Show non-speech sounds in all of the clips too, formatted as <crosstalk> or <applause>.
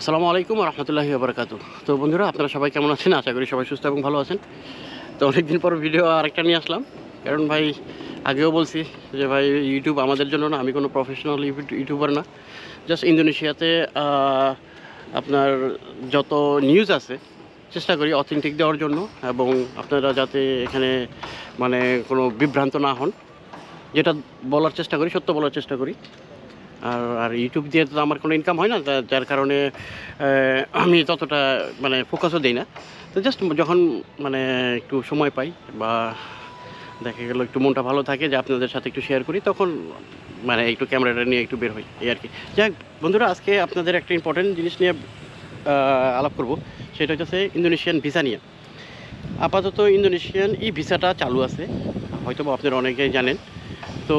আসসালামু আলাইকুম রহমতুল্লাহি বারকাতু তো বন্ধুরা, আপনারা সবাই কেমন আছেন? আশা করি সবাই সুস্থ এবং ভালো আছেন। তো অনেকদিন পর ভিডিও আরেকটা নিয়ে আসলাম। কারণ ভাই, আগেও বলছি যে ভাই ইউটিউব আমাদের জন্য না, আমি কোনো প্রফেশনাল ইউটিউবার না। জাস্ট ইন্দোনেশিয়াতে আপনার যত নিউজ আছে, চেষ্টা করি অথেন্টিক দেওয়ার জন্য। এবং আপনারা যাতে এখানে মানে কোনো বিভ্রান্ত না হন, যেটা বলার চেষ্টা করি, সত্য বলার চেষ্টা করি। আর আর ইউটিউব দিয়ে তো আমার কোনো ইনকাম হয় না যার কারণে আমি ততটা মানে ফোকাসও দিই না। তো জাস্ট যখন মানে একটু সময় পাই বা দেখা গেল একটু মনটা ভালো থাকে যে আপনাদের সাথে একটু শেয়ার করি, তখন মানে একটু ক্যামেরাটা নিয়ে একটু বের হই, এই আর কি। যাক, বন্ধুরা, আজকে আপনাদের একটা ইম্পর্টেন্ট জিনিস নিয়ে আলাপ করব, সেটা হচ্ছে ইন্দোনেশিয়ান ভিসা নিয়ে। আপাতত ইন্দোনেশিয়ান ই ভিসাটা চালু আছে হয়তো আপনারা অনেকেই জানেন। তো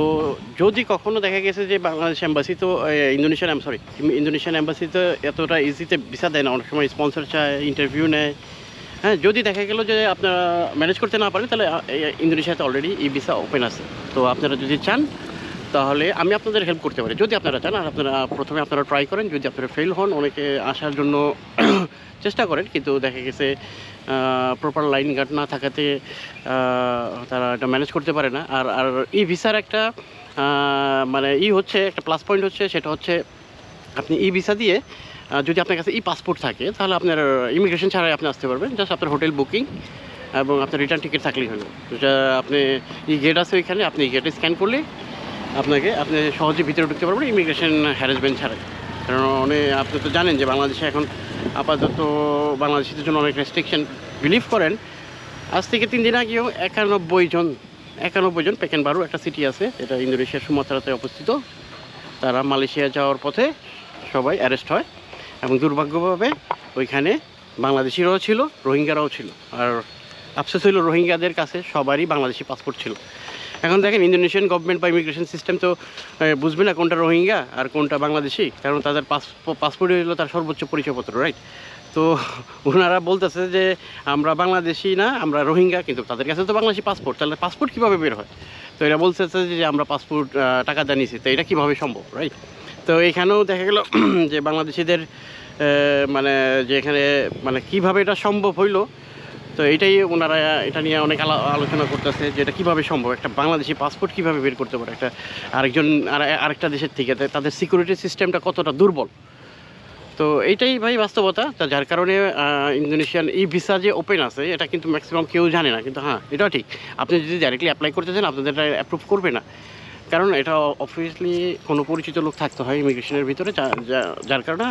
যদি কখনো দেখা গেছে যে বাংলাদেশ এম্বাসি তো ইন্দোনেশিয়ান সরি ইন্দোনেশিয়ান এম্বাসি তো এতটা ইজিতে ভিসা দেয় না। অনেক সময় স্পন্সর চায় ইন্টারভিউ নেয়। হ্যাঁ যদি দেখা গেলো যে আপনারা ম্যানেজ করতে না পারেন, তাহলে ইন্দোনেশিয়াতে অলরেডি ই ভিসা ওপেন আছে। তো আপনারা যদি চান, তাহলে আমি আপনাদের হেল্প করতে পারি। যদি আপনারা চান, আর আপনারা প্রথমে আপনারা ট্রাই করেন। যদি আপনারা ফেল হন, অনেকে আসার জন্য <clears throat> চেষ্টা করেন। কিন্তু দেখা গেছে প্রপার লাইন গার্ড না থাকাতে তারা এটা ম্যানেজ করতে পারে না। আর আর ই ভিসার একটা মানে ই হচ্ছে, একটা প্লাস পয়েন্ট হচ্ছে, সেটা হচ্ছে আপনি ই ভিসা দিয়ে যদি আপনার কাছে ই পাসপোর্ট থাকে, তাহলে আপনার ইমিগ্রেশন ছাড়াই আপনি আসতে পারবেন। জাস্ট আপনার হোটেল বুকিং এবং আপনার রিটার্ন টিকিট থাকলেই হলো যা আপনি ই গেট আছে ওইখানে, আপনি গেটে স্ক্যান করলে আপনাকে, আপনি সহজে ভিতরে ঢুকতে পারবেন ইমিগ্রেশন হ্যারাসমেন্ট ছাড়াই। কারণ অনেক, আপনি তো জানেন যে বাংলাদেশে এখন আপাতত বাংলাদেশিদের জন্য অনেক রেস্ট্রিকশন বিলিভ করেন। আজ থেকে তিন দিন আগেও একানব্বই জন একানব্বই জন পেকেন বারু একটা সিটি আছে এটা ইন্দোনেশিয়ার সুমাত্রাতে অবস্থিত। তারা মালয়েশিয়া যাওয়ার পথে সবাই অ্যারেস্ট হয় এবং দুর্ভাগ্যভাবে ওইখানে বাংলাদেশিরাও ছিল, রোহিঙ্গারাও ছিল। আর আফসোস হইল রোহিঙ্গাদের কাছে সবারই বাংলাদেশি পাসপোর্ট ছিল। এখন দেখেন ইন্দোনেশিয়ান গভর্নমেন্ট বা ইমিগ্রেশন সিস্টেম তো বুঝবে না কোনটা রোহিঙ্গা আর কোনটা বাংলাদেশি, কারণ তাদের পাসপোর্ট হলো তার সর্বোচ্চ পরিচয়পত্র রাইট তো ওনারা বলতেছে যে আমরা বাংলাদেশি না, আমরা রোহিঙ্গা, কিন্তু তাদের কাছে তো বাংলাদেশি পাসপোর্ট তাহলে পাসপোর্ট কীভাবে বের হয়? তো এরা বলতেছে যে আমরা পাসপোর্ট টাকা জানিয়েছি তো এটা কীভাবে সম্ভব রাইট তো এখানেও দেখা গেল <clears throat> যে বাংলাদেশিদের মানে যে এখানে মানে কীভাবে এটা সম্ভব হইল তো এটাই ওনারা এটা নিয়ে অনেক আলো- আলোচনা করতেছে যে এটা কীভাবে সম্ভব? একটা বাংলাদেশি পাসপোর্ট কীভাবে বের করতে পারে? একটা আরেকজন আর আরেকটা দেশের থেকে তাদের সিকিউরিটি সিস্টেমটা কতটা দুর্বল? তো এইটাই ভাই বাস্তবতা। তা যার কারণে ইন্দোনেশিয়ান ই ভিসা যে ওপেন আছে, এটা কিন্তু ম্যাক্সিমাম কেউ জানে না। কিন্তু হ্যাঁ এটাও ঠিক। আপনি যদি ডাইরেক্টলি অ্যাপ্লাই করতে চান, আপনাদের এটা অ্যাপ্রুভ করবে না। কারণ এটা অবভিয়াসলি কোনো পরিচিত লোক থাকতে হয় ইমিগ্রেশনের ভিতরে যার কারণে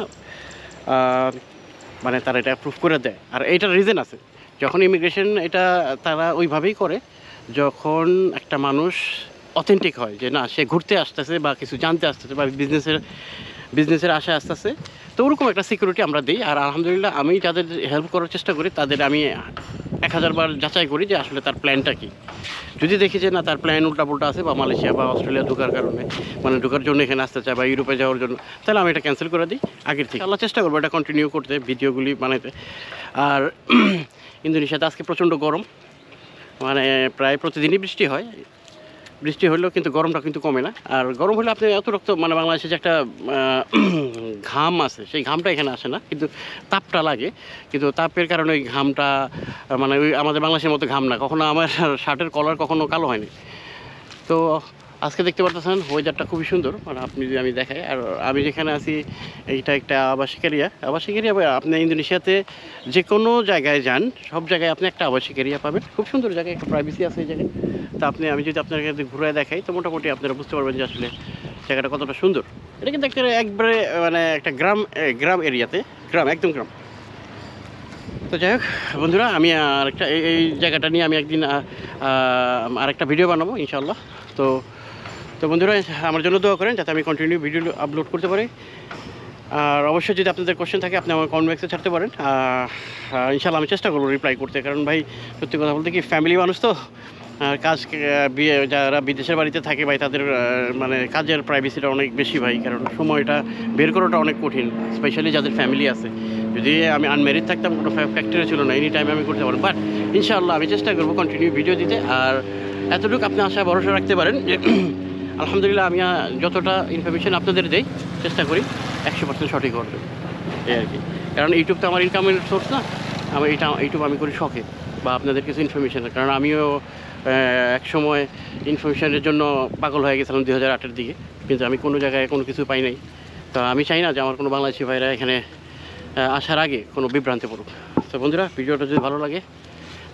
মানে তারা এটা অ্যাপ্রুভ করে দেয়। আর এইটার রিজন আছে। যখন ইমিগ্রেশন এটা তারা ওইভাবেই করে, যখন একটা মানুষ অথেন্টিক হয় যে না, সে ঘুরতে আসতেছে বা কিছু জানতে আসতেছে বা বিজনেসের বিজনেসের আশায় আসতেছে, তো ওরকম একটা সিকিউরিটি আমরা দিই। আর আলহামদুলিল্লাহ আমি যাদের হেল্প করার চেষ্টা করি, তাদের আমি এক হাজারবার যাচাই করি যে আসলে তার প্ল্যানটা কী। যদি দেখি যে না, তার প্ল্যান উল্টাপুল্টা আছে বা মালয়েশিয়া বা অস্ট্রেলিয়া ঢোকার কারণে মানে ঢোকার জন্য এখানে আসতে চায় বা ইউরোপে যাওয়ার জন্য, তাহলে আমি এটা ক্যান্সেল করে দিই। আগের থেকে। আল্লাহ চেষ্টা করব এটা কন্টিনিউ করতে ভিডিওগুলি বানাইতে। আর ইন্দোনেশিয়াতে আজকে প্রচণ্ড গরম। মানে প্রায় প্রতিদিনই বৃষ্টি হয়। বৃষ্টি হলেও কিন্তু গরমটা কিন্তু কমে না। আর গরম হলে আপনি এত রক্ত মানে বাংলাদেশে যে একটা <clears throat> ঘাম আছে, সেই ঘামটা এখানে আসে না। কিন্তু তাপটা লাগে। কিন্তু তাপের কারণে ওই ঘামটা মানে ওই আমাদের বাংলাদেশের মতো ঘাম না। কখনো আমার শার্টের কলার কখনো কালো হয়নি। তো আজকে দেখতে পারতেছেন ওয়েদারটা খুবই সুন্দর মানে আপনি যদি আমি দেখাই, আর আমি যেখানে আছি, এইটা একটা আবাসিক এরিয়া আবাসিক এরিয়া আপনি ইন্দোনেশিয়াতে যে কোনো জায়গায় যান, সব জায়গায় আপনি একটা আবাসিক এরিয়া পাবেন। খুব সুন্দর জায়গায় একটা প্রাইভেসি আছে এই জায়গায়। তা আপনি, আমি যদি আপনার কাছে ঘুরে দেখাই, তো মোটামুটি আপনারা বুঝতে পারবেন যে আসলে জায়গাটা কতটা সুন্দর। এটা কিন্তু একটা একবারে মানে একটা গ্রাম গ্রাম এরিয়াতে গ্রাম, একদম গ্রাম। তো যাই হোক, বন্ধুরা, আমি আরেকটা, এই এই জায়গাটা নিয়ে আমি একদিন আরেকটা ভিডিও বানাবো ইনশাল্লাহ তো তো বন্ধুরা, আমার জন্য দোয়া করেন যাতে আমি কন্টিনিউ ভিডিও আপলোড করতে পারি। আর অবশ্যই যদি আপনাদের কোশ্চেন থাকে, আপনি আমার কমেন্ট বক্সে ছাড়তে পারেন। ইনশাল্লাহ আমি চেষ্টা করব রিপ্লাই করতে। কারণ ভাই, সত্যি কথা বলতে কি ফ্যামিলি মানুষ তো কাজ বিয়ে, যারা বিদেশের বাড়িতে থাকে ভাই, তাদের মানে কাজের প্রাইভেসিটা অনেক বেশি ভাই। কারণ সময়টা বের করাটা অনেক কঠিন স্পেশালি যাদের ফ্যামিলি আছে। যদি আমি আনমেরিড থাকতাম, কোনো ফ্যাক্টরি ছিল না এনি টাইম আমি করতে পারব বাট ইনশাআল্লাহ আমি চেষ্টা করব কন্টিনিউ ভিডিও দিতে। আর এতটুকু আপনি আশা ভরসা রাখতে পারেন যে আলহামদুলিল্লাহ, আমি যতটা ইনফরমেশন আপনাদের দেই, চেষ্টা করি একশো পার্সেন্ট সঠিক হওয়ার জন্য। এই আর কি। কারণ ইউটিউব তো আমার ইনকামের সোর্স না আমি এটা ইউটিউব আমি করি শখে, বা আপনাদের কিছু ইনফরমেশন কারণ আমিও এক সময় ইনফরমেশনের জন্য পাগল হয়ে গেছিলাম দু হাজার আটের দিকে, কিন্তু আমি কোনো জায়গায় কোনো কিছু পাই নাই। তো আমি চাই না যে আমার কোনো বাংলাদেশি ভাইরা এখানে আসার আগে কোনো বিভ্রান্তি পড়ুক। তো বন্ধুরা, ভিডিওটা যদি ভালো লাগে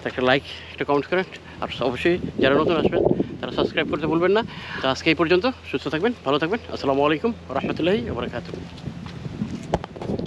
তো একটা লাইক একটা কমেন্ট করেন। আর অবশ্যই যারা নতুন আসবেন তারা সাবস্ক্রাইব করতে ভুলবেন না। তো আজকে এই পর্যন্ত, সুস্থ থাকবেন, ভালো থাকবেন। আসসালামু আলাইকুম রহমতুল্লাহি ওবরাকাতুহ